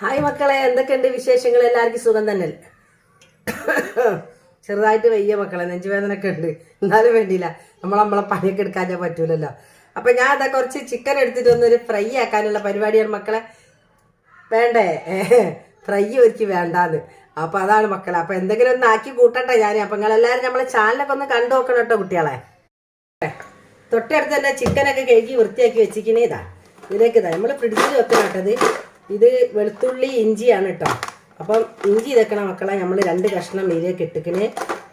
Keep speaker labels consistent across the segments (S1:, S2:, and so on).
S1: Hi മക്കളെ എന്തൊക്കെയുണ്ട് വിശേഷങ്ങൾ? എല്ലാവർക്കും സുഖം തന്നെ. ചെറുതായിട്ട് വയ്യ മക്കളെ നെഞ്ചുവേദനയൊക്കെ ഉണ്ട്. എന്നാലും വേണ്ടിയില്ല. നമ്മൾ നമ്മളെ പണിയൊക്കെ എടുക്കാൻ പറ്റൂലല്ലോ. അപ്പൊ ഞാൻ അതാ കുറച്ച് ചിക്കൻ എടുത്തിട്ട് ഒന്നൊരു ഫ്രൈ ആക്കാനുള്ള പരിപാടിയാണ് മക്കളെ. വേണ്ടേ? ഫ്രൈ ഒരുക്കി വേണ്ടാന്ന്. അപ്പൊ അതാണ് മക്കളെ. അപ്പൊ എന്തെങ്കിലും ഒന്ന് ആക്കി കൂട്ടട്ടെ ഞാൻ അപ്പൊ നിങ്ങളെല്ലാവരും നമ്മളെ ചാനലൊക്കെ ഒന്ന് കണ്ടു നോക്കണം കേട്ടോ കുട്ടികളെ. തൊട്ടടുത്ത് തന്നെ ചിക്കനൊക്കെ കഴുകി വൃത്തിയാക്കി വെച്ചിരിക്കണേതാ ഇതിലേക്ക് ഇതാ. നമ്മൾ ഫ്രിഡ്ജിൽ വെക്കണട്ടത് ഇത് വെളുത്തുള്ളി ഇഞ്ചിയാണ് കേട്ടോ അപ്പം ഇഞ്ചി ഇതൊക്കെ മക്കളെ നമ്മൾ രണ്ട് കഷ്ണം ഇതിലേക്ക് ഇട്ടിക്കണ്.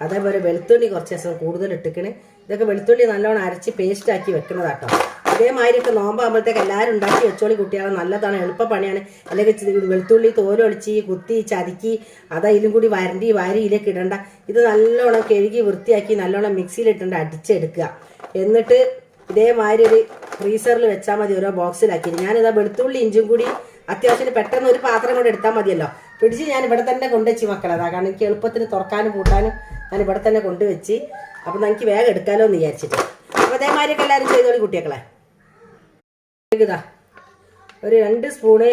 S1: അതേപോലെ വെളുത്തുള്ളി കുറച്ച് ദിവസം കൂടുതൽ ഇട്ടിക്കണ്. ഇതൊക്കെ വെളുത്തുള്ളി നല്ലോണം അരച്ച് പേസ്റ്റ് ആക്കി വെക്കുന്നതാട്ടോ ഇതേമാതിരിയൊക്കെ നോമ്പാകുമ്പോഴത്തേക്ക് എല്ലാവരും ഉണ്ടാക്കി വെച്ചോളി കുട്ടികളെ. നല്ലതാണ് എളുപ്പ പണിയാണ് അല്ലെങ്കിൽ വെളുത്തുള്ളി തോലൊളിച്ച് കുത്തി ചതുക്കി അതായാലും കൂടി വരണ്ടി വാരി ഇതിലേക്ക് ഇടണ്ട. ഇത് നല്ലോണം കഴുകി വൃത്തിയാക്കി നല്ലോണം മിക്സിയിലിട്ടുണ്ട് അടിച്ചെടുക്കുക. എന്നിട്ട് ഇതേമാതിരി ഒരു ഫ്രീസറിൽ വെച്ചാൽ മതി ഓരോ ബോക്സിലാക്കി ഞാനിതാ വെളുത്തുള്ളി ഇഞ്ചും കൂടി അത്യാവശ്യം പെട്ടെന്ന് ഒരു പാത്രം കൂടെ എടുത്താൽ മതിയല്ലോ. പിടിച്ച് ഞാൻ ഇവിടെ തന്നെ കൊണ്ടുവച്ച് മക്കളെ. അതാ കാരണം എനിക്ക് എളുപ്പത്തിന് തുറക്കാനും കൂട്ടാനും ഞാൻ ഇവിടെ തന്നെ കൊണ്ടുവച്ച് അപ്പം നമുക്ക് വേഗം എടുക്കാലോ എന്ന് വിചാരിച്ചിട്ട്. അപ്പോൾ അതേമാതിരിയൊക്കെ എല്ലാവരും ചെയ്തോളി കുട്ടികളെ ഇതാ ഒരു രണ്ട് സ്പൂണ്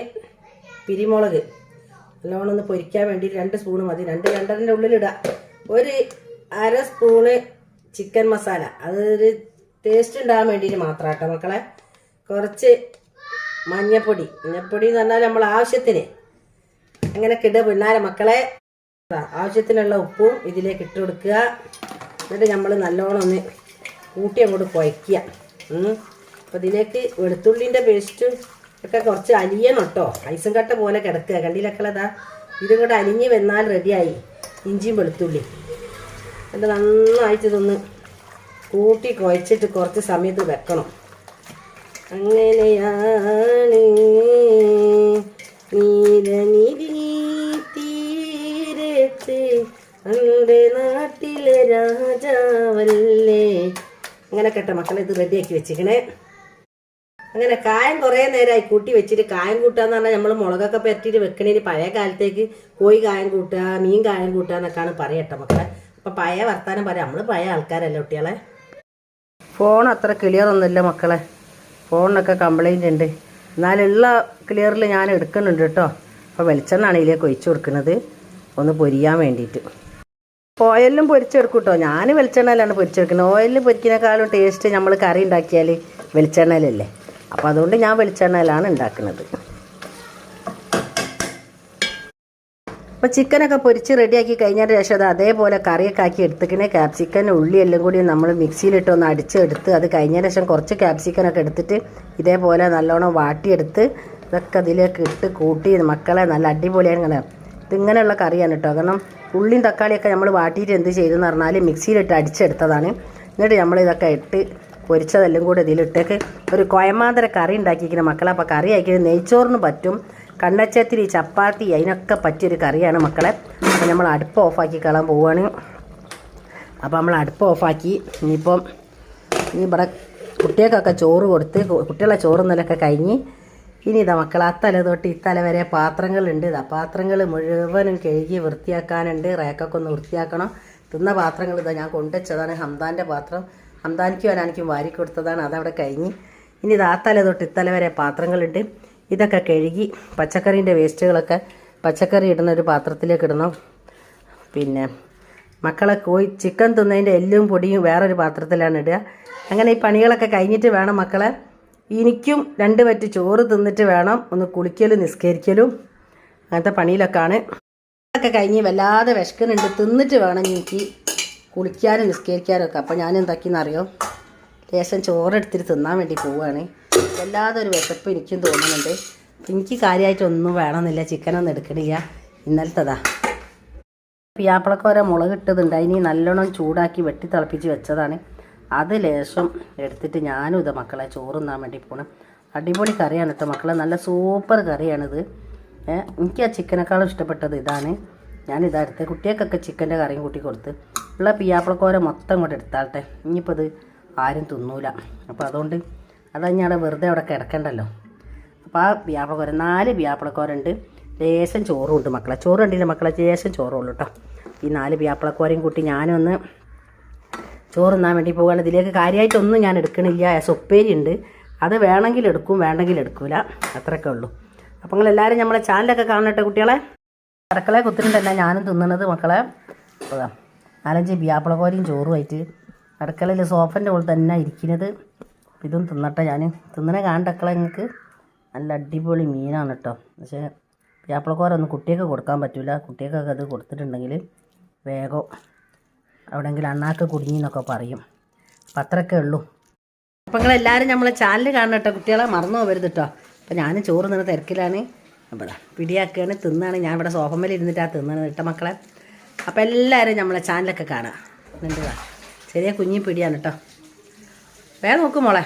S1: പിരിമുളക്. നല്ലോണം ഒന്ന് പൊരിക്കാൻ വേണ്ടി രണ്ട് സ്പൂണ് മതി. രണ്ട് രണ്ടരന്റെ ഉള്ളിലിടുക ഒരു അര സ്പൂണ് ചിക്കൻ മസാല. അതൊരു ടേസ്റ്റ് ഉണ്ടാകാൻ വേണ്ടിയിട്ട് മാത്രം മക്കളെ. കുറച്ച് മഞ്ഞപ്പൊടി. മഞ്ഞപ്പൊടി എന്ന് പറഞ്ഞാൽ നമ്മൾ ആവശ്യത്തിന് അങ്ങനെ കിട പിന്നാലെ മക്കളെ ആവശ്യത്തിനുള്ള ഉപ്പും ഇതിലേക്ക് ഇട്ട് കൊടുക്കുക. എന്നിട്ട് നമ്മൾ നല്ലോണം ഒന്ന് കൂട്ടി അങ്ങോട്ട് കുഴയ്ക്കുക. അപ്പോൾ ഇതിലേക്ക് വെളുത്തുള്ളിന്റെ പേസ്റ്റ് ഒക്കെ കുറച്ച് അലിയണം കേട്ടോ ഐസും കട്ട പോലെ കിടക്കുക. കണ്ടിലക്കളതാ ഇതും കൂടെ അലിഞ്ഞ് വന്നാൽ റെഡിയായി ഇഞ്ചിയും വെളുത്തുള്ളി. എന്നിട്ട് നന്നായിട്ട് ഇതൊന്ന് കൂട്ടി കുഴച്ചിട്ട് കുറച്ച് സമയത്ത് വെക്കണം. അങ്ങനെയാണ് അങ്ങനെ കേട്ടോ മക്കളെ ഇത് റെഡിയാക്കി വെച്ചിരിക്കണേ. അങ്ങനെ കായം കുറേ നേരമായി കൂട്ടി വെച്ചിട്ട് കായം കൂട്ടാന്ന് പറഞ്ഞാൽ നമ്മൾ മുളകൊക്കെ പരട്ടിയിട്ട് വെക്കണേന് പഴയ കാലത്തേക്ക് കോഴി കായം കൂട്ടുക മീൻ കായം കൂട്ടുക എന്നൊക്കെയാണ് പറയട്ടെ മക്കളെ. അപ്പം പഴയ വർത്താനം പറയാം. നമ്മൾ പഴയ ആൾക്കാരല്ല കുട്ടികളെ. ഫോൺ അത്ര ക്ലിയർ ഒന്നുമില്ല മക്കളെ. ഫോണിനൊക്കെ കംപ്ലൈന്റ് ഉണ്ട്. എന്നാലുള്ള ക്ലിയറിൽ ഞാൻ എടുക്കുന്നുണ്ട് കേട്ടോ. അപ്പോൾ വെളിച്ചെണ്ണാണ് ഇതിലേക്ക് ഒഴിച്ചു കൊടുക്കുന്നത്. ഒന്ന് പൊരിയാൻ വേണ്ടിയിട്ട്. ഓയിലും പൊരിച്ചെടുക്കും കേട്ടോ ഞാൻ വെളിച്ചെണ്ണയിലാണ് പൊരിച്ചെടുക്കുന്നത്. ഓയിലിൽ പൊരിക്കുന്നേക്കാളും ടേസ്റ്റ് നമ്മൾ കറി ഉണ്ടാക്കിയാൽ വെളിച്ചെണ്ണയിലല്ലേ? അപ്പോൾ അതുകൊണ്ട് ഞാൻ വെളിച്ചെണ്ണയിലാണ് ഉണ്ടാക്കുന്നത്. അപ്പോൾ ചിക്കനൊക്കെ പൊരിച്ച് റെഡിയാക്കി കഴിഞ്ഞതിന് ശേഷം അത് അതേപോലെ കറിയൊക്കെ ആക്കി എടുത്തിക്കണേ ക്യാപ്സിക്കൻ ഉള്ളി എല്ലാം കൂടി നമ്മൾ മിക്സിയിലിട്ട് ഒന്ന് അടിച്ചെടുത്ത് അത് കഴിഞ്ഞതിന് ശേഷം കുറച്ച് ക്യാപ്സിക്കനൊക്കെ എടുത്തിട്ട് ഇതേപോലെ നല്ലോണം വാട്ടിയെടുത്ത് ഇതൊക്കെ അതിലേക്ക് ഇട്ട് കൂട്ടി മക്കളെ നല്ല അടിപൊളിയാണ് ഇങ്ങനെ ഇതിങ്ങനെയുള്ള കറിയാണ് കേട്ടോ കാരണം ഉള്ളിയും തക്കാളിയൊക്കെ നമ്മൾ വാട്ടിയിട്ട് എന്ത് ചെയ്തെന്ന് പറഞ്ഞാൽ മിക്സിയിലിട്ട് അടിച്ചെടുത്തതാണ്. എന്നിട്ട് നമ്മൾ ഇതൊക്കെ ഇട്ട് പൊരിച്ചതെല്ലാം കൂടി ഇതിലിട്ടേക്ക് ഒരു കോയമാന്തര കറി ഉണ്ടാക്കിയിരിക്കുന്ന മക്കളെ. അപ്പോൾ കറി ആക്കിയത് നെയ്ച്ചോറിന് പറ്റും കണ്ണച്ചത്തിരി ചപ്പാത്തി അതിനൊക്കെ പറ്റിയൊരു കറിയാണ് മക്കളെ. അപ്പോൾ നമ്മൾ അടുപ്പ് ഓഫാക്കി കളാൻ പോവുകയാണ് അപ്പോൾ നമ്മൾ അടുപ്പ് ഓഫാക്കി. ഇനിയിപ്പം ഇനി ഇവിടെ കുട്ടികൾക്കൊക്കെ ചോറ് കൊടുത്ത് കുട്ടികളെ ചോറ് നിലയൊക്കെ കഴിഞ്ഞ് ഇനി ഇതാ മക്കൾ ആ തല തൊട്ട് ഈ തല വരെ പാത്രങ്ങളുണ്ട്. ഇതാ പാത്രങ്ങൾ മുഴുവനും കഴുകി വൃത്തിയാക്കാനുണ്ട്. റേക്കൊക്കെ ഒന്ന് വൃത്തിയാക്കണം. തിന്ന പാത്രങ്ങൾ ഇതാ ഞാൻ കൊണ്ടുവച്ചതാണ്. ഹംദാന്റെ പാത്രം ഹംദാനിക്കും അനാനിക്കും വാരി കൊടുത്തതാണ്. അതവിടെ കഴിഞ്ഞ് ഇനി ഇത് ആ തല തൊട്ട് ഇത്തല വരെ പാത്രങ്ങളുണ്ട്. ഇതൊക്കെ കഴുകി പച്ചക്കറീന്റെ വേസ്റ്റുകളൊക്കെ പച്ചക്കറി ഇടുന്ന ഒരു പാത്രത്തിലേക്ക് ഇടണം. പിന്നെ മക്കളെ കോയി ചിക്കൻ തിന്നതിന്റെ എല്ലും പൊടിയും വേറൊരു പാത്രത്തിലാണ് ഇടുക. അങ്ങനെ ഈ പണികളൊക്കെ കഴിഞ്ഞിട്ട് വേണം മക്കളെ എനിക്കും രണ്ട് പറ്റ് ചോറ് തിന്നിട്ട് വേണം ഒന്ന് കുളിക്കലും നിസ്കരിക്കലും. അങ്ങനത്തെ പണിയിലൊക്കെയാണ് ഒക്കെ കഴിഞ്ഞ് വല്ലാതെ വിശക്കുന്നുണ്ട്. തിന്നിട്ട് വേണം എനിക്ക് കുളിക്കാനും നിസ്കരിക്കാനും ഒക്കെ. അപ്പോൾ ഞാൻ എന്താക്കിയെന്നറിയോ? ലേശം ചോറെടുത്തിട്ട് തിന്നാൻ വേണ്ടി പോവുകയാണ് വല്ലാതെ ഒരു വിശപ്പ് എനിക്കും തോന്നുന്നുണ്ട്. എനിക്ക് കാര്യമായിട്ടൊന്നും വേണമെന്നില്ല. ചിക്കനൊന്നും എടുക്കണില്ല. ഇന്നലത്തതാ. പിയാപ്പിളക്കോര മുളക് ഇട്ടതുണ്ട് അതിന് നല്ലോണം ചൂടാക്കി വെട്ടി തിളപ്പിച്ച് വെച്ചതാണ്. അത് ലേശം എടുത്തിട്ട് ഞാനും ഇത് മക്കളെ ചോറുന്നാൻ വേണ്ടി പോകണം അടിപൊളി കറിയാണ് കേട്ടോ മക്കളെ. നല്ല സൂപ്പർ കറിയാണിത്. എനിക്ക് ആ ചിക്കനേക്കാളും ഇഷ്ടപ്പെട്ടത് ഇതാണ്. ഞാനിതാ എടുത്തത് കുട്ടികൾക്കൊക്കെ ചിക്കന്റെ കറിയും കൂട്ടി കൊടുത്ത്. ഉള്ള പിയാപ്പിളക്കോര മൊത്തം ഇങ്ങോട്ട് എടുത്താട്ടെ ഇനിയിപ്പോൾ അത് ആരും തിന്നൂല. അപ്പോൾ അതുകൊണ്ട് അത് ഞാൻ വെറുതെ അവിടെ കിടക്കണ്ടല്ലോ. അപ്പോൾ ആ പിയാപ്പിളക്കോര നാല് പിയാപ്പിളക്കോരുണ്ട് ലേശം ചോറും ഉണ്ട് മക്കളെ. ചോറ് കണ്ടില്ല മക്കളെ? ലേശം ചോറുള്ളൂ കേട്ടോ ഈ നാല് പിയാപ്പിളക്കോരയും കൂട്ടി ഞാനൊന്ന് ചോറ് തിന്നാൻ വേണ്ടി പോകുകയാണ് ഇതിലേക്ക് കാര്യമായിട്ടൊന്നും ഞാൻ എടുക്കണില്ല. സൊപ്പേരി ഉണ്ട്. അത് വേണമെങ്കിൽ എടുക്കും വേണമെങ്കിൽ എടുക്കില്ല അത്രയൊക്കെ ഉള്ളൂ. അപ്പോൾ നിങ്ങളെല്ലാവരും നമ്മളെ ചാനലൊക്കെ കാണട്ടെ കുട്ടികളെ? അടുക്കളയെ കുത്തിട്ടുണ്ടല്ല ഞാനും തിന്നണത് മക്കളെ. ദാ നാലഞ്ച് ബിയാപ്പിളക്കോരിയും ചോറുമായിട്ട് അടുക്കളയിൽ സോഫന്റെ ഉള്ളിൽ തന്നെ ഇരിക്കുന്നത്. ഇതും തിന്നട്ടെ ഞാൻ തിന്നണ കാണട്ടക്കളെ നിങ്ങൾക്ക്. നല്ല അടിപൊളി മീനാണ് കേട്ടോ. പക്ഷേ ബിയാപ്പിളക്കോരൊന്നും കുട്ടിയൊക്കെ കൊടുക്കാൻ പറ്റില്ല കുട്ടിയൊക്കെ അത് കൊടുത്തിട്ടുണ്ടെങ്കിൽ വേഗം എവിടെയെങ്കിലും അണ്ണാക്ക് കുടുങ്ങി എന്നൊക്കെ പറയും. അപ്പം അത്രയൊക്കെ ഉള്ളൂ. അപ്പം നിങ്ങളെല്ലാവരും നമ്മളെ ചാനൽ കാണണം കേട്ടോ. കുട്ടികളെ മറന്നു പോകരുത് കേട്ടോ. അപ്പം ഞാനും ചോറ് നിന്ന് തിരക്കിലാണ്. അപ്പോൾ ദാ പിടിയാക്കുകയാണ് തിന്നാണ്. ഞാൻ ഇവിടെ സോഫമ്മയിൽ ഇരുന്നിട്ടാണ് തിന്നണത് കേട്ടോ മക്കളെ. അപ്പം എല്ലാവരും നമ്മളെ ചാനലൊക്കെ കാണുക എന്നിട്ട് ചെറിയ കുഞ്ഞി പിടിയാണ് കേട്ടോ. വേഗം നോക്കും മോളെ.